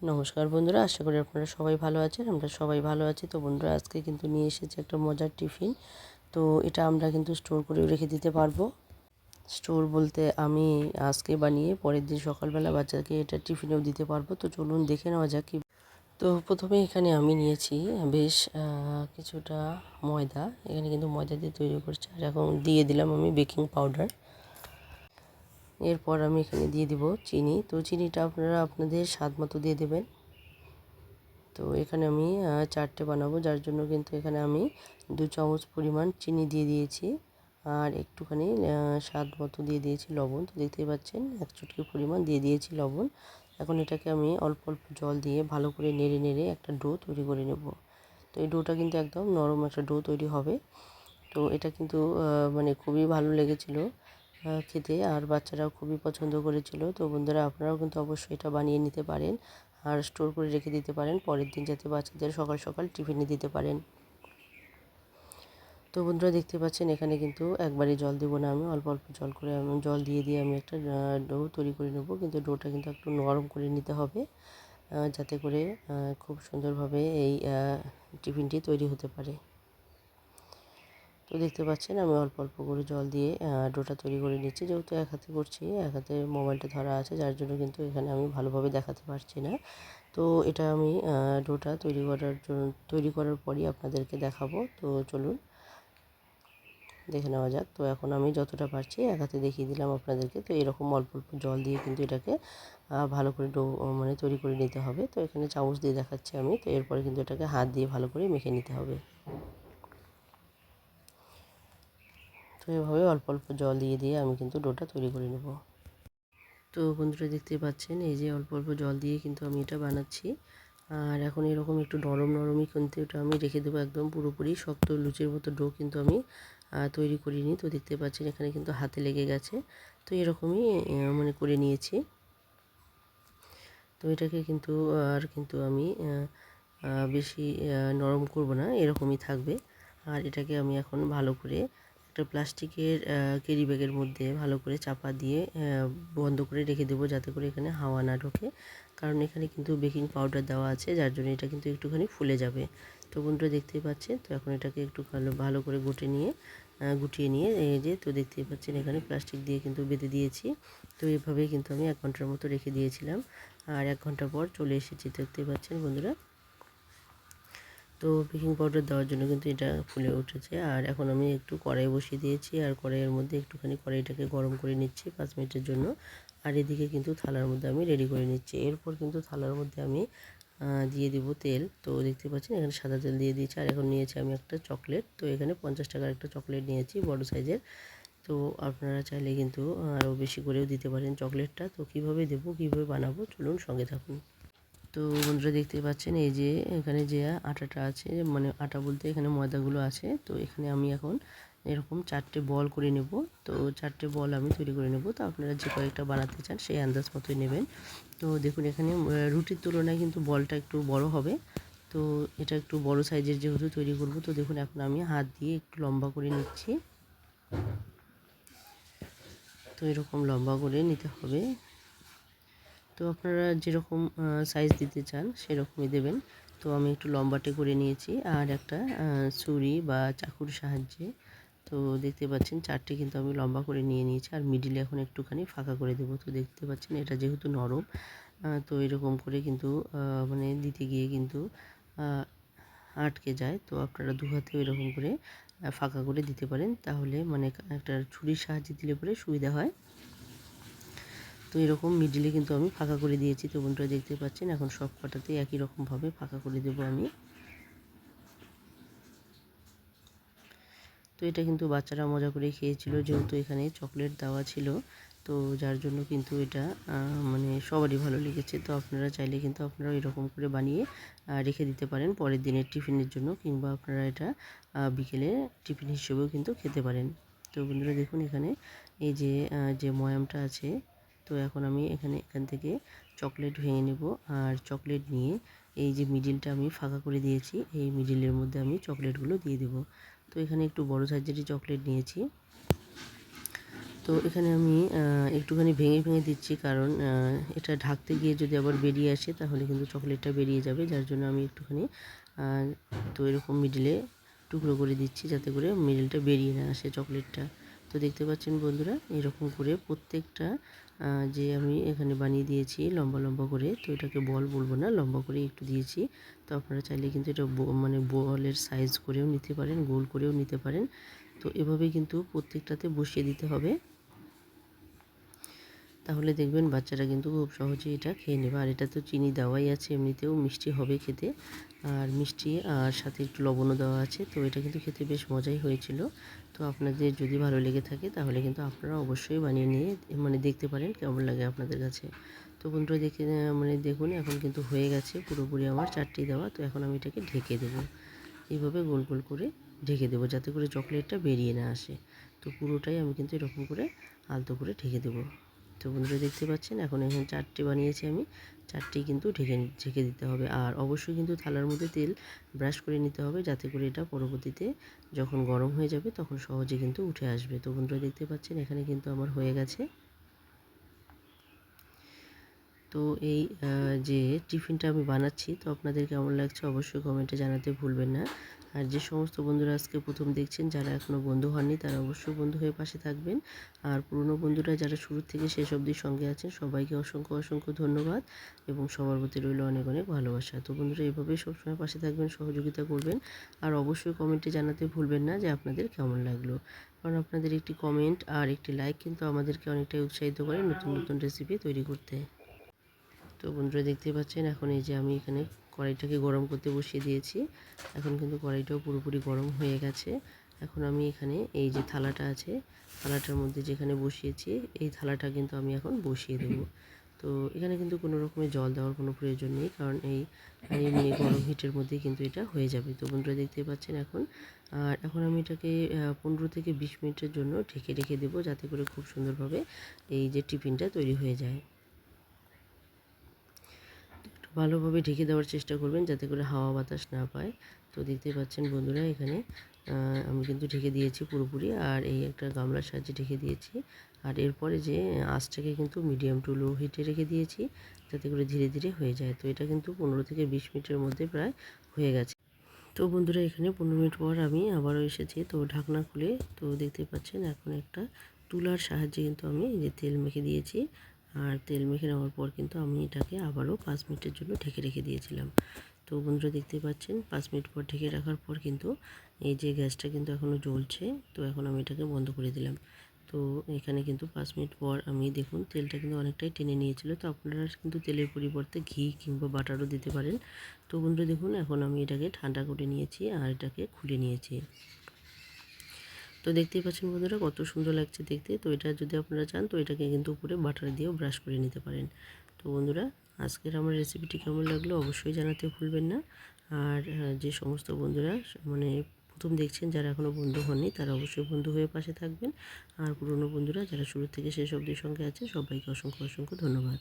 নমস্কার বন্ধুরা, আশা করি আপনারা সবাই ভালো আছেন, আমরা সবাই ভালো আছি। তো বন্ধুরা, আজকে কিন্তু নিয়ে এসেছি একটা মজার টিফিন। তো এটা আমরা কিন্তু স্টোর করে রেখে দিতে পারব। স্টোর বলতে আমি আজকে বানিয়ে পরের দিন সকালবেলা বাচ্চাকে এটা টিফিনেও দিতে পারব। তো চলুন দেখে নেওয়া যাক কি তো প্রথমে এখানে আমি নিয়েছি বেশ কিছুটা ময়দা। এখানে কিন্তু ময়দা দিয়ে তৈরি করছি। আর এখন দিয়ে দিলাম আমি বেকিং পাউডার। এরপর আমি এখানে দিয়ে দিব চিনি। তো চিনিটা আপনারা আপনাদের স্বাদ মতো দিয়ে দেবেন। তো এখানে আমি চারটে বানাবো, যার জন্য কিন্তু এখানে আমি দু চামচ পরিমাণ চিনি দিয়ে দিয়েছি। আর একটুখানি স্বাদ মতো দিয়ে দিয়েছি লবণ। তো দেখতেই পাচ্ছেন, এক চুটকি পরিমাণ দিয়ে দিয়েছি লবণ। এখন এটাকে আমি অল্প অল্প জল দিয়ে ভালো করে নেড়ে নেড়ে একটা ডো তৈরি করে নেব। তো এই ডোটা কিন্তু একদম নরম একটা ডো তৈরি হবে। তো এটা কিন্তু মানে খুবই ভালো লেগেছিলো। খেতে আর বাচ্চারাও খুবই পছন্দ করেছিল। তো বন্ধুরা, আপনারাও কিন্তু অবশ্যই এটা বানিয়ে নিতে পারেন আর স্টোর করে রেখে দিতে পারেন। পরের দিন যাতে বাচ্চাদের সকাল সকাল টিফিনে দিতে পারেন। তো বন্ধুরা, দেখতে পাচ্ছেন এখানে কিন্তু একবারই জল দেবো না আমি। অল্প অল্প জল করে আমি, জল দিয়ে দিয়ে আমি একটা ডো তৈরি করে নেব। কিন্তু ডোটা কিন্তু একটু নরম করে নিতে হবে যাতে করে খুব সুন্দরভাবে এই টিফিনটি তৈরি হতে পারে। তো দেখতে পাচ্ছেন আমি অল্প অল্প করে জল দিয়ে ডোটা তৈরি করে নিচ্ছি। যেহেতু এক হাতে করছি, এক হাতে মোবাইলটা ধরা আছে, যার জন্য কিন্তু এখানে আমি ভালোভাবে দেখাতে পারছি না। তো এটা আমি ডোটা তৈরি করার জন্য তৈরি করার পরই আপনাদেরকে দেখাবো। তো চলুন, দেখে নেওয়া যাক। তো এখন আমি যতটা পারছি এক হাতে দেখিয়ে দিলাম আপনাদেরকে। তো এরকম অল্প অল্প জল দিয়ে কিন্তু এটাকে ভালো করে ডো মানে তৈরি করে নিতে হবে। তো এখানে চামচ দিয়ে দেখাচ্ছি আমি। তো এরপরে কিন্তু এটাকে হাত দিয়ে ভালো করে মেখে নিতে হবে। তো এভাবে অল্প অল্প জল দিয়ে দিয়ে আমি কিন্তু ডোটা তৈরি করে নেব। তো বন্ধুরা দেখতে পাচ্ছেন, এই যে অল্প অল্প জল দিয়ে কিন্তু আমি এটা বানাচ্ছি। আর এখন এরকম একটু নরম নরমই কিন্তু এটা আমি রেখে দেবো একদম পুরোপুরি শক্ত লুচির মতো ডো কিন্তু আমি তৈরি করিনি। তো দেখতে পাচ্ছেন এখানে কিন্তু হাতে লেগে গেছে। তো এরকমই মানে করে নিয়েছি। তো এটাকে কিন্তু আর কিন্তু আমি বেশি নরম করব না, এরকমই থাকবে। আর এটাকে আমি এখন ভালো করে একটা প্লাস্টিকের ক্যারি ব্যাগের মধ্যে ভালো করে চাপা দিয়ে বন্ধ করে রেখে দেবো যাতে করে এখানে হাওয়া না ঢোকে। কারণ এখানে কিন্তু বেকিং পাউডার দেওয়া আছে, যার জন্য এটা কিন্তু একটুখানি ফুলে যাবে। তো বন্ধুরা দেখতেই পাচ্ছেন, তো এখন এটাকে একটু ভালো ভালো করে গুটে নিয়ে গুটিয়ে নিয়ে, এই যে, তো দেখতেই পাচ্ছেন এখানে প্লাস্টিক দিয়ে কিন্তু বেঁধে দিয়েছি। তো এভাবেই কিন্তু আমি এক ঘণ্টার মতো রেখে দিয়েছিলাম। আর এক ঘণ্টা পর চলে এসেছি দেখতেই পাচ্ছেন বন্ধুরা। তো বেকিং পাউডার দেওয়ার জন্য কিন্তু এটা ফুলে উঠেছে। আর এখন আমি একটু কড়াই বসিয়ে দিয়েছি আর কড়াইয়ের মধ্যে একটুখানি কড়াইটাকে গরম করে নিচ্ছি পাঁচ মিনিটের জন্য। আর এদিকে কিন্তু থালার মধ্যে আমি রেডি করে নিচ্ছি। এরপর কিন্তু থালার মধ্যে আমি দিয়ে দিব তেল। তো দেখতে পাচ্ছেন এখানে সাদা তেল দিয়ে দিয়েছি। আর এখন নিয়েছি আমি একটা চকলেট। তো এখানে পঞ্চাশ টাকার একটা চকলেট নিয়েছি বড় সাইজের। তো আপনারা চাইলে কিন্তু আরও বেশি করেও দিতে পারেন চকলেটটা। তো কীভাবে দেবো, কীভাবে বানাবো, চলুন সঙ্গে থাকুন। তো বন্ধুরা দেখতে পাচ্ছেন, এই যে এখানে যে আটাটা আছে মানে আটা বলতে এখানে ময়দাগুলো আছে, তো এখানে আমি এখন এরকম চারটে বল করে নেব। তো চারটে বল আমি তৈরি করে নেব। তো আপনারা যে কয়েকটা বানাতে চান, সেই আন্দাজ মতোই নেবেন। তো দেখুন, এখানে রুটির তুলনায় কিন্তু বলটা একটু বড় হবে। তো এটা একটু বড় সাইজের যেহেতু তৈরি করব, তো দেখুন, এখন আমি হাত দিয়ে একটু লম্বা করে নিচ্ছি। তো এরকম লম্বা করে নিতে হবে। তো আপনারা যেরকম সাইজ দিতে চান সেরকমই দেবেন। তো আমি একটু লম্বাটে করে নিয়েছি। আর একটা ছুরি বা চাকুর সাহায্যে, তো দেখতে পাচ্ছেন চারটে কিন্তু আমি লম্বা করে নিয়ে নিয়েছি। আর মিডিলে এখন একটুখানি ফাঁকা করে দেবো। তো দেখতে পাচ্ছেন এটা যেহেতু নরম তো এরকম করে কিন্তু মানে দিতে গিয়ে কিন্তু আটকে যায়। তো আপনারা দু হাতেও এরকম করে ফাঁকা করে দিতে পারেন। তাহলে মানে একটা ছুরির সাহায্যে দিলে পরে সুবিধা হয়। তো এরকম মিডিলে কিন্তু আমি ফাঁকা করে দিয়েছি। তো বন্ধুরা দেখতে পাচ্ছেন, এখন সব কটাতে একই রকমভাবে ফাঁকা করে দেব আমি। তো এটা কিন্তু বাচ্চারা মজা করে খেয়েছিল, যেহেতু এখানে চকলেট দেওয়া ছিল। তো যার জন্য কিন্তু এটা মানে সবারই ভালো লেগেছে। তো আপনারা চাইলে কিন্তু আপনারা এরকম করে বানিয়ে রেখে দিতে পারেন পরের দিনের টিফিনের জন্য, কিংবা আপনারা এটা বিকেলে টিফিন হিসেবেও কিন্তু খেতে পারেন। তো বন্ধুরা দেখুন এখানে এই যে যে ময়ামটা আছে তো এখন আমি এখানে এখান থেকে চকলেট ভেঙে নেব আর চকলেট নিয়ে এই যে মিডিলটা আমি ফাঁকা করে দিয়েছি, এই মিডিলের মধ্যে আমি চকলেটগুলো দিয়ে দেব। তো এখানে একটু বড় সাইজেরই চকলেট নিয়েছি। তো এখানে আমি একটুখানি ভেঙে ভেঙে দিচ্ছি কারণ এটা ঢাকতে গিয়ে যদি আবার বেরিয়ে আসে তাহলে কিন্তু চকলেটটা বেরিয়ে যাবে, যার জন্য আমি একটুখানি তো এরকম মিডিলে টুকরো করে দিচ্ছি যাতে করে মিডিলটা বেরিয়ে না আসে চকলেটটা তো দেখতে পাচ্ছেন বন্ধুরা, এরকম করে প্রত্যেকটা যে আমি এখানে বানিয়ে দিয়েছি লম্বা লম্বা করে, তো এটাকে বল বলব না, লম্বা করে একটু দিয়েছি। তো আপনারা চাইলে কিন্তু এটা মানে বলের সাইজ করেও নিতে পারেন, গোল করেও নিতে পারেন। তো এভাবে কিন্তু প্রত্যেকটাতে বসিয়ে দিতে হবে। তাহলে দেখবেন বাচ্চারা কিন্তু খুব সহজেই এটা খেয়ে নেবে। আর এটা তো চিনি দেওয়াই আছে, এমনিতেও মিষ্টি হবে খেতে। আর মিষ্টি আর সাথে একটু লবণও দেওয়া আছে। তো এটা কিন্তু খেতে বেশ মজাই হয়েছিল। তো আপনাদের যদি ভালো লেগে থাকে তাহলে কিন্তু আপনারা অবশ্যই বানিয়ে নিয়ে মানে দেখতে পারেন কেমন লাগে আপনাদের কাছে। তো বন্ধুরা দেখে মানে দেখুন, এখন কিন্তু হয়ে গেছে পুরোপুরি আমার চারটি দেওয়া। তো এখন আমি এটাকে ঢেকে দেবো। এইভাবে গোল গোল করে ঢেকে দেবো যাতে করে চকলেটটা বেরিয়ে না আসে। তো পুরোটাই আমি কিন্তু এরকম করে আলতো করে ঢেকে দেবো। তো বন্ধুরা দেখতে পাচ্ছেন, এখন এখানে চারটি বানিয়েছি আমি। চারটি কিন্তু ঢেকে ঢেকে দিতে হবে। আর অবশ্যই কিন্তু থালার মধ্যে তেল ব্রাশ করে নিতে হবে যাতে করে এটা পরবর্তীতে যখন গরম হয়ে যাবে তখন সহজে কিন্তু উঠে আসবে। তো বন্ধুরা দেখতে পাচ্ছেন, এখানে কিন্তু আমার হয়ে গেছে। তো এই যে টিফিনটা আমি বানাচ্ছি, তো আপনাদের কেমন লাগছে অবশ্যই কমেন্টে জানাতে ভুলবেন না। আর যে সমস্ত বন্ধুরা আজকে প্রথম দেখছেন, যারা এখনও বন্ধু হননি, তারা অবশ্যই বন্ধু হয়ে পাশে থাকবেন। আর পুরনো বন্ধুরা যারা শুরু থেকে শেষ অবধি সঙ্গে আছেন, সবাইকে অসংখ্য অসংখ্য ধন্যবাদ এবং সবার প্রতি রইল অনেক অনেক ভালোবাসা। তো বন্ধুরা, এভাবেই সবসময় পাশে থাকবেন, সহযোগিতা করবেন আর অবশ্যই কমেন্টে জানাতে ভুলবেন না যে আপনাদের কেমন লাগল। কারণ আপনাদের একটি কমেন্ট আর একটি লাইক কিন্তু আমাদেরকে অনেকটাই উৎসাহিত করে নতুন নতুন রেসিপি তৈরি করতে। তো বন্ধুরা দেখতে পাচ্ছেন, এখন এই যে আমি এখানে কড়াইটাকে গরম করতে বসিয়ে দিয়েছি। এখন কিন্তু কড়াইটাও পুরোপুরি গরম হয়ে গেছে। এখন আমি এখানে এই যে থালাটা আছে, থালাটার মধ্যে যেখানে বসিয়েছি, এই থালাটা কিন্তু আমি এখন বসিয়ে দেব। তো এখানে কিন্তু কোনো রকমের জল দেওয়ার কোনো প্রয়োজন নেই, কারণ এই এমনি গরম হিটের মধ্যেই কিন্তু এটা হয়ে যাবে। তো বন্ধুরা দেখতে পাচ্ছেন এখন। আর এখন আমি এটাকে পনেরো থেকে বিশ মিনিটের জন্য ঢেকে রেখে দেবো, যাতে করে খুব সুন্দরভাবে এই যে টিফিনটা তৈরি হয়ে যায়। ভালোভাবে ঢেকে দেওয়ার চেষ্টা করবেন যাতে করে হাওয়া বাতাস না পায়। তো দেখতে পাচ্ছেন বন্ধুরা এখানে আমি কিন্তু ঢেকে দিয়েছি পুরোপুরি আর এই একটা গামলার সাহায্যে ঢেকে দিয়েছি। আর এরপরে যে আঁচটাকে কিন্তু মিডিয়াম টু লো হিটে রেখে দিয়েছি যাতে করে ধীরে ধীরে হয়ে যায়। তো এটা কিন্তু পনেরো থেকে বিশ মিনিটের মধ্যে প্রায় হয়ে গেছে। তো বন্ধুরা এখানে পনেরো মিনিট পর আমি আবারও এসেছি তো ঢাকনা খুলে। তো দেখতে পাচ্ছেন এখন একটা তুলার সাহায্যে কিন্তু আমি যে তেল মেখে দিয়েছি। আর তেল মেখে নেওয়ার পর কিন্তু আমি এটাকে আবারও পাঁচ মিনিটের জন্য ঢেকে রেখে দিয়েছিলাম। তো বন্ধুরা দেখতে পাচ্ছেন, পাঁচ মিনিট পর ঢেকে রাখার পর কিন্তু এই যে গ্যাসটা কিন্তু এখনও জ্বলছে, তো এখন আমি এটাকে বন্ধ করে দিলাম। তো এখানে কিন্তু পাঁচ মিনিট পর আমি দেখুন তেলটা কিন্তু অনেকটাই টেনে নিয়েছিল, তো আপনারা কিন্তু তেলের পরিবর্তে ঘি কিংবা বাটারও দিতে পারেন। তো বন্ধুরা দেখুন, এখন আমি এটাকে ঠান্ডা করে নিয়েছি আর এটাকে খুলে নিয়েছি। তো দেখতেই পাচ্ছেন বন্ধুরা, কত সুন্দর লাগছে দেখতে। তো এটা যদি আপনারা চান, তো এটাকে কিন্তু উপরে বাটার দিয়েও ব্রাশ করে নিতে পারেন। তো বন্ধুরা, আজকের আমার রেসিপিটি কেমন লাগল অবশ্যই জানাতে ভুলবেন না। আর যে সমস্ত বন্ধুরা মানে প্রথম দেখছেন যারা এখনও বন্ধু হননি, তারা অবশ্যই বন্ধু হয়ে পাশে থাকবেন। আর পুরনো বন্ধুরা, যারা শুরু থেকে শেষ অবধির সঙ্গে আছে, সবাইকে অসংখ্য অসংখ্য ধন্যবাদ।